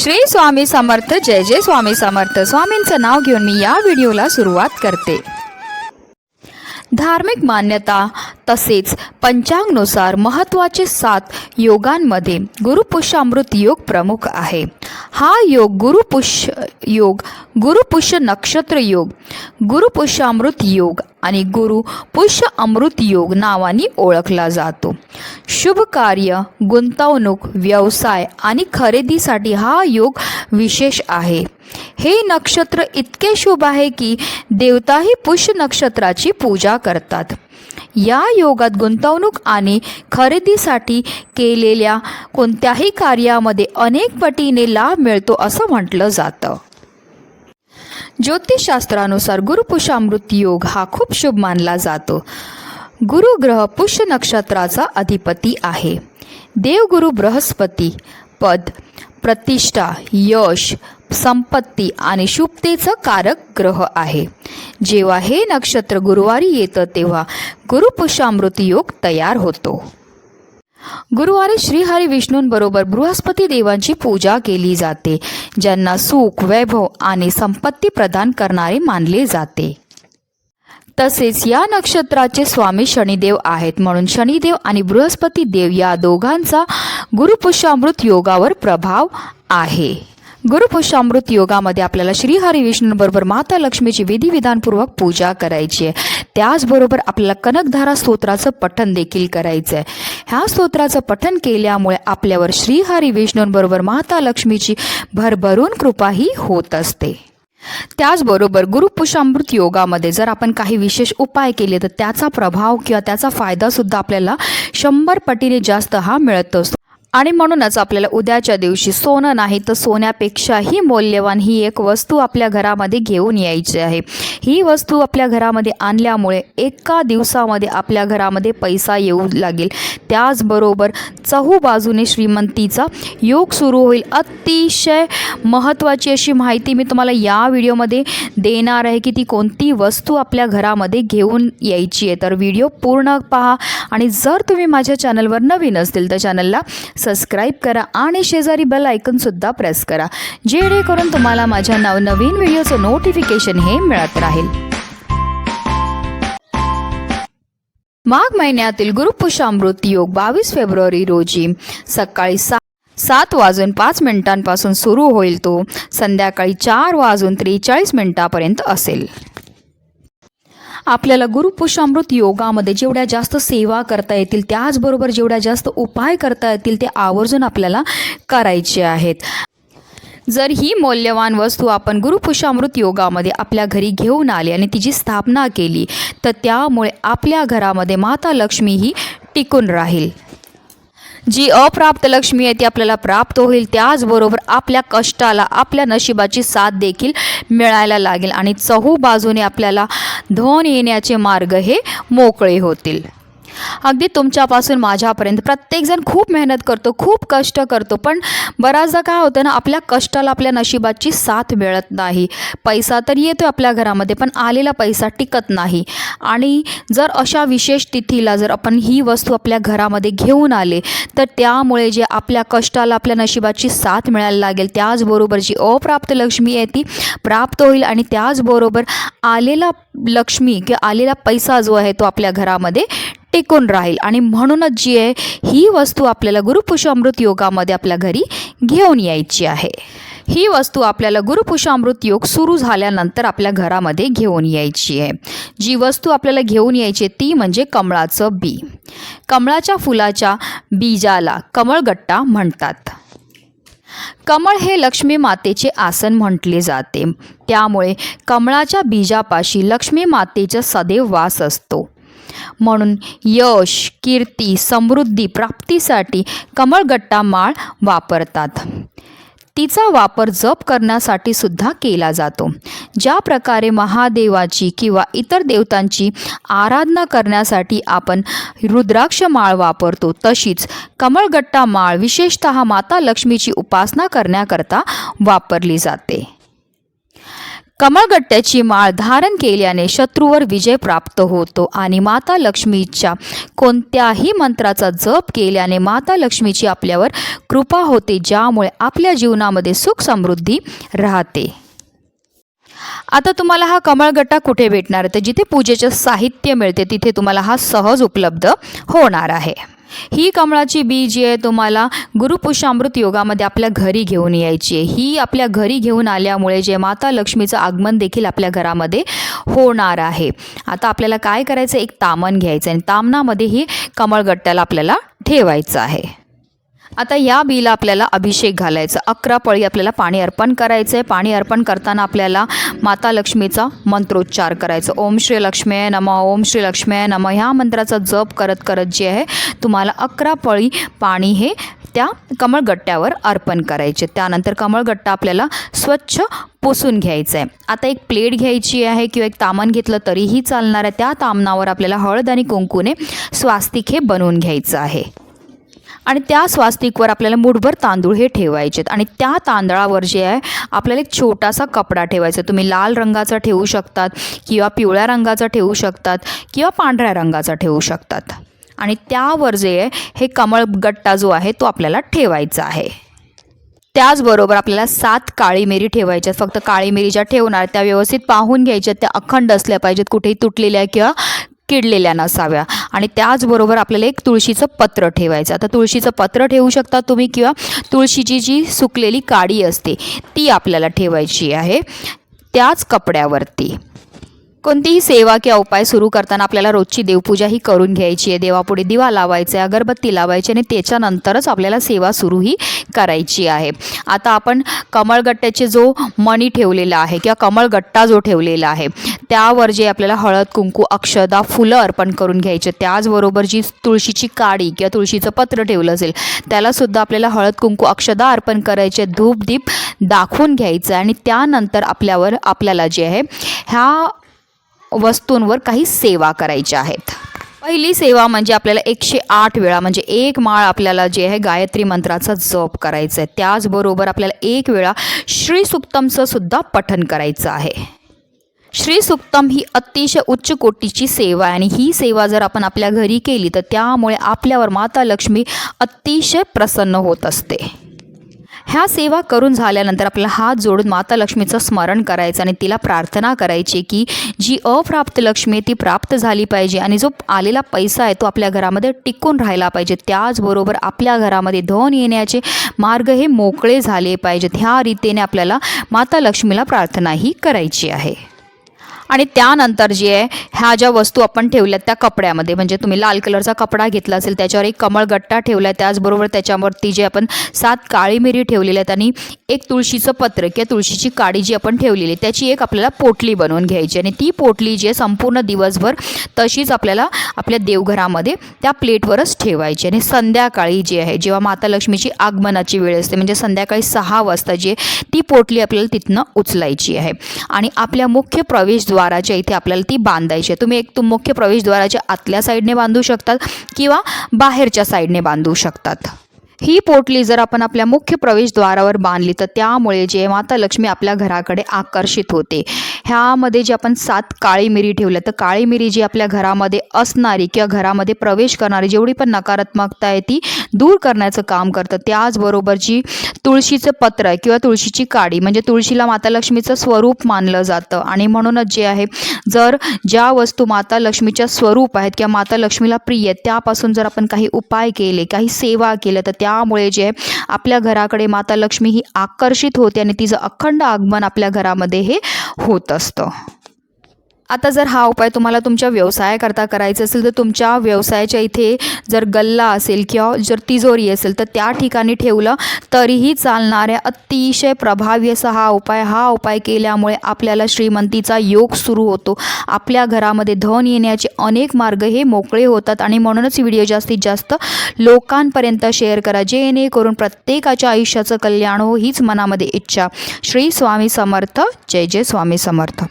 श्री स्वामी समर्थ जय जय स्वामी समर्थ. स्वामींचं नाव घेऊन मी या व्हिडिओला सुरुवात करते. धार्मिक मान्यता तसेच पंचांगनुसार महत्त्वाचे सात योगांमध्ये गुरुपुष्यामृत योग प्रमुख आहे. हा योग गुरुपुष्य योग गुरुपुष्य नक्षत्र योग गुरुपुष्यामृत योग आणि गुरु पुष्य अमृत योग नावाने ओळखला जातो. शुभ कार्य गुंतवणूक व्यवसाय आणि खरेदीसाठी हा योग विशेष आहे. हे नक्षत्र इतके शुभ आहे की देवताही पुष्य नक्षत्राची पूजा करतात. या योगात गुंतवणूक आणि खरेदीसाठी केलेल्या कोणत्याही कार्यामध्ये अनेक पटीने लाभ मिळतो असं म्हटलं जातं. ज्योतिषशास्त्रानुसार गुरुपुषामृत योग हा खूप शुभ मानला जातो. गुरुग्रह पुष्य नक्षत्राचा अधिपती आहे. देवगुरु बृहस्पती पद प्रतिष्ठा यश संपत्ती आणि शुभतेचं कारक ग्रह आहे. जेव्हा हे नक्षत्र गुरुवारी येतं तेव्हा गुरुपुषामृत योग तयार होतो. गुरुवारी श्रीहरी विष्णूंबरोबर बृहस्पती देवांची पूजा केली जाते ज्यांना सुख वैभव आणि संपत्ती प्रदान करणारे मानले जाते. तसेच या नक्षत्राचे स्वामी शनिदेव आहेत म्हणून शनिदेव आणि बृहस्पती देव या दोघांचा गुरुपुष्यामृत योगावर प्रभाव आहे. गुरुपुष्यामृत योगामध्ये आपल्याला श्रीहरी विष्णूंबरोबर माता लक्ष्मीची विधिविधानपूर्वक पूजा करायची आहे. त्याचबरोबर आपल्याला कनकधारा स्तोत्राचं पठन देखील करायचं आहे ह्या स्तोत्राचं पठन केल्यामुळे आपल्यावर श्रीहरी विष्णूंबरोबर माता लक्ष्मीची भरभरून कृपाही होत असते. त्याचबरोबर गुरुपुषामृत योगामध्ये जर आपण काही विशेष उपाय केले तर त्याचा प्रभाव किंवा त्याचा फायदासुद्धा आपल्याला शंभर पटीने जास्त हा मिळत असतो. आणि म्हणूनच आपल्याला उद्याच्या दिवशी सोनं नाही तर सोन्यापेक्षाही मौल्यवान ही एक वस्तू आपल्या घरामध्ये घेऊन यायची आहे. ही वस्तू आपल्या घरामध्ये आणल्यामुळे एका दिवसामध्ये आपल्या घरामध्ये पैसा येऊ लागेल. त्याचबरोबर चहू बाजूने श्रीमंतीचा योग सुरू होईल. अतिशय महत्त्वाची अशी माहिती मी तुम्हाला या व्हिडिओमध्ये देणार आहे की ती कोणती वस्तू आपल्या घरामध्ये घेऊन यायची आहे. तर व्हिडिओ पूर्ण पहा आणि जर तुम्ही माझ्या चॅनलवर नवीन असतील तर चॅनलला सबस्क्राईब करा आणि शेजारी बेल आयकनसुद्धा प्रेस करा. जेणेकरून तुम्हाला माझ्या नवनवीन व्हिडिओचं नोटिफिकेशन हे मिळत राहील. माघ महिन्यातील गुरुपुषामृत योग बावीस फेब्रुवारी रोजी सकाळी सा सात वाजून पाच मिनिटांपासून सुरू होईल तो. संध्याकाळी चार वाजून त्रेचाळीस मिनिटापर्यंत असेल. आपल्याला गुरुपुषामृत योगामध्ये जेवढ्या जास्त सेवा करता येतील त्याचबरोबर जेवढ्या जास्त उपाय करता येतील ते आवर्जून आपल्याला करायचे आहेत. जर ही मौल्यवान वस्तू आपण गुरुपुषामृत योगामध्ये आपल्या घरी घेऊन आली आणि तिची स्थापना केली तर त्यामुळे आपल्या घरामध्ये माता लक्ष्मी ही टिकून राहील. जी अप्राप्त लक्ष्मी आहे ती आपल्याला प्राप्त होईल त्याचबरोबर आपल्या कष्टाला आपल्या नशिबाची साथ देखील मिळायला लागेल आणि चहू बाजूने आपल्याला धन येण्याचे मार्ग हे मोकळे होतील. अगदी तुमच्यापासून माझ्यापर्यंत. प्रत्येकजण खूप मेहनत करतो खूप कष्ट करतो पण बऱ्याचदा काय होतं ना आपल्या कष्टाला आपल्या नशिबाची साथ मिळत नाही. पैसा तर येतो आपल्या घरामध्ये पण आलेला पैसा टिकत नाही. आणि जर अशा विशेष तिथीला जर आपण ही वस्तू आपल्या घरामध्ये घेऊन आले तर त्यामुळे जे आपल्या कष्टाला आपल्या नशिबाची साथ मिळायला लागेल त्याचबरोबर जी अप्राप्त लक्ष्मी आहे ती प्राप्त होईल आणि त्याचबरोबर आलेला लक्ष्मी किंवा आलेला पैसा जो आहे तो आपल्या घरामध्ये टिकून राहील. आणि म्हणूनच जी आहे ही वस्तू आपल्याला गुरुपुषामृत योगामध्ये आपल्या घरी घेऊन यायची आहे. ही वस्तू आपल्याला गुरुपुषामृत योग सुरू झाल्यानंतर आपल्या घरामध्ये घेऊन यायची आहे. जी वस्तू आपल्याला घेऊन यायची आहे ती म्हणजे कमळाचं बी. कमळाच्या फुलाच्या बीजाला कमळगट्टा म्हणतात. कमळ हे लक्ष्मी मातेचे आसन म्हटले जाते. त्यामुळे कमळाच्या बीजापाशी लक्ष्मी मातेचा सदैव वास असतो. म्हणून यश कीर्ती समृद्धी प्राप्तीसाठी कमळगट्टा माळ वापरतात. तिचा वापर जप करण्यासाठी सुद्धा केला जातो. ज्या प्रकारे महादेवाची किंवा इतर देवतांची आराधना करण्यासाठी आपण रुद्राक्ष माळ वापरतो तशीच कमळगट्टा माळ विशेषत माता लक्ष्मीची उपासना करण्याकरता वापरली जाते. कमळगट्ट्याची माळ धारण केल्याने शत्रूवर विजय प्राप्त होतो आणि माता लक्ष्मीच्या कोणत्याही मंत्राचा जप केल्याने माता लक्ष्मीची आपल्यावर कृपा होते ज्यामुळे आपल्या जीवनामध्ये सुख समृद्धी राहते. आता तुम्हाला हा कमळगट्टा कुठे भेटणार? आहे तर जिथे पूजेचं साहित्य मिळते तिथे तुम्हाला हा सहज उपलब्ध होणार आहे. ही कमळाची बी जी आहे तुम्हाला गुरुपुषामृत योगामध्ये आपल्या घरी घेऊन यायची आहे. ही आपल्या घरी घेऊन आल्यामुळे जे माता लक्ष्मीचं आगमन देखील आपल्या घरामध्ये होणार आहे. आता आपल्याला काय करायचं? एक तामण घ्यायचं आणि तामणामध्ये ही कमळगट्ट्याला आपल्याला ठेवायचं आहे. आता या बीला आपल्याला अभिषेक घालायचा. अकरा पळी आपल्याला पाणी अर्पण करायचं आहे पाणी अर्पण करताना आपल्याला माता लक्ष्मीचा मंत्रोच्चार करायचा. ओम श्री लक्ष्मी नम. ओम श्री लक्ष्मी नम. ह्या मंत्राचा जप करत करत जे आहे तुम्हाला अकरा पळी पाणी हे त्या कमळगट्ट्यावर अर्पण करायचे. त्यानंतर कमळगट्टा आपल्याला स्वच्छ पुसून घ्यायचं आहे आता एक प्लेट घ्यायची आहे किंवा एक तामण घेतलं तरीही चालणार आहे. त्या तामनावर आपल्याला हळद आणि कुंकूने स्वास्तिक हे बनवून घ्यायचं आहे. आणि त्या स्वास्तिकवर आपल्याला मुठभर तांदूळ हे ठेवायचेत. आणि त्या तांदळावर जे आहे आपल्याला एक छोटासा कपडा ठेवायचा. तुम्ही लाल रंगाचा ठेवू शकतात किंवा पिवळ्या रंगाचा ठेवू शकतात किंवा पांढऱ्या रंगाचा ठेवू शकतात. आणि त्यावर जे आहे हे कमळगट्टा जो आहे तो आपल्याला ठेवायचा आहे. त्याचबरोबर आपल्याला सात काळी मिरी ठेवायच्यात. फक्त काळी मिरी ज्या ठेवणार त्या व्यवस्थित पाहून घ्यायच्यात त्या अखंड असल्या पाहिजेत कुठेही तुटलेल्या किंवा किडलेल्या नसाव्या. आणि त्याचबरोबर आपल्याला एक तुळशीचं पत्र ठेवायचं. आता तुळशीचं पत्र ठेवू शकता तुम्ही किंवा तुळशीची जी सुकलेली काडी असते ती आपल्याला ठेवायची आहे त्याच कपड्यावरती. कोणतीही सेवा किंवा उपाय सुरू करताना आपल्याला रोजची देवपूजा ही करून घ्यायची आहे. देवापुढे दिवा लावायचा आहे अगरबत्ती लावायची आणि त्याच्यानंतरच आपल्याला सेवा सुरूही करायची आहे. आता आपण कमळगट्ट्याचे जो मणी ठेवलेला आहे किंवा कमळगट्टा जो ठेवलेला आहे त्यावर जे आपल्याला हळद कुंकू अक्षदा फुलं अर्पण करून घ्यायचे. त्याचबरोबर जी तुळशीची काडी किंवा तुळशीचं पत्र ठेवलं असेल त्यालासुद्धा आपल्याला हळद कुंकू अक्षदा अर्पण करायचे धूप दीप दाखवून घ्यायचं आणि त्यानंतर आपल्यावर आपल्याला जे आहे ह्या वस्तूंवर काही सेवा करायच्या आहेत. पहिली सेवा म्हणजे आपल्याला एकशे आठ वेळा म्हणजे एक माळ आपल्याला जे आहे गायत्री मंत्राचा जप करायचा आहे त्याचबरोबर आपल्याला एक वेळा श्री सुक्तमचं सुद्धा पठन करायचं आहे. श्री सुक्तम ही अतिशय उच्च कोटीची सेवा आहे आणि ही सेवा जर आपण आपल्या घरी केली तर त्यामुळे आपल्यावर माता लक्ष्मी अतिशय प्रसन्न होत असते. ह्या सेवा करून झाल्यानंतर आपला हात जोडून माता लक्ष्मीचं स्मरण करायचं आणि तिला प्रार्थना करायची की जी अप्राप्त लक्ष्मी आहे ती प्राप्त झाली पाहिजे आणि जो आलेला पैसा आहे तो आपल्या घरामध्ये टिकून राहिला पाहिजे. त्याचबरोबर आपल्या घरामध्ये धन येण्याचे मार्ग हे मोकळे झाले पाहिजेत. ह्या रीतीने आपल्याला माता लक्ष्मीला प्रार्थनाही करायची आहे. आणि त्यानंतर जे आहे ह्या ज्या वस्तू आपण ठेवल्यात त्या कपड्यामध्ये म्हणजे तुम्ही लाल कलरचा कपडा घेतला असेल त्याच्यावर एक कमळगट्टा ठेवला आहे त्याचबरोबर त्याच्यावरती जे आपण सात काळी मिरी ठेवलेल्या आहेत आणि एक तुळशीचं पत्र किंवा तुळशीची काडी जी आपण ठेवलेली आहे त्याची एक आपल्याला पोटली बनवून घ्यायची आणि ती पोटली जी आहे संपूर्ण दिवसभर तशीच आपल्याला आपल्या देवघरामध्ये त्या प्लेटवरच ठेवायची आणि संध्याकाळी जी आहे जेव्हा माता लक्ष्मीची आगमनाची वेळ असते म्हणजे संध्याकाळी सहा वाजता जी आहे ती पोटली आपल्याला तिथनं उचलायची आहे. आणि आपल्या मुख्य प्रवेशद्वाराच्या इथे आपल्याला ती बांधायची आहे. तुम्ही एक तुम मुख्य प्रवेशद्वाराच्या आतल्या साईडने बांधू शकतात किंवा बाहेरच्या साईडने बांधू शकतात. ही पोटली जर आपण आपल्या मुख्य प्रवेशद्वारावर बांधली तर त्यामुळे जे माता लक्ष्मी आपल्या घराकडे आकर्षित होते. ह्यामध्ये जे आपण सात काळी मिरी ठेवल्या तर काळी मिरी जी आपल्या घरामध्ये असणारी किंवा घरामध्ये प्रवेश करणारी जेवढी पण नकारात्मकता आहे ती दूर करण्याचं काम करतं त्याचबरोबर जी तुळशीचं पत्र आहे किंवा तुळशीची काडी म्हणजे तुळशीला माता लक्ष्मीचं स्वरूप मानलं जातं. आणि म्हणूनच जे आहे जर ज्या वस्तू माता लक्ष्मीच्या स्वरूप आहेत किंवा माता लक्ष्मीला प्रिय आहेत त्यापासून जर आपण काही उपाय केले काही सेवा केल्या तर त्यामुळे जे आहे आपल्या घराकडे माता लक्ष्मी ही आकर्षित होते आणि तिचं अखंड आगमन आपल्या घरामध्ये हे होतं. असतं आता जर हा उपाय तुम्हाला तुमच्या व्यवसायाकरता करायचा असेल तर तुमच्या व्यवसायाच्या इथे जर गल्ला असेल किंवा जर तिजोरी असेल तर त्या ठिकाणी ठेवलं तरीही चालणाऱ्या अतिशय प्रभावी असा हा उपाय हा उपाय केल्यामुळे आपल्याला श्रीमंतीचा योग सुरू होतो. आपल्या घरामध्ये धन येण्याचे अनेक मार्ग हे मोकळे होतात आणि म्हणूनच व्हिडिओ जास्तीत जास्त लोकांपर्यंत शेअर करा. जेणेकरून प्रत्येकाच्या आयुष्याचं कल्याण हो हीच मनामध्ये इच्छा. श्री स्वामी समर्थ. जय जय स्वामी समर्थ.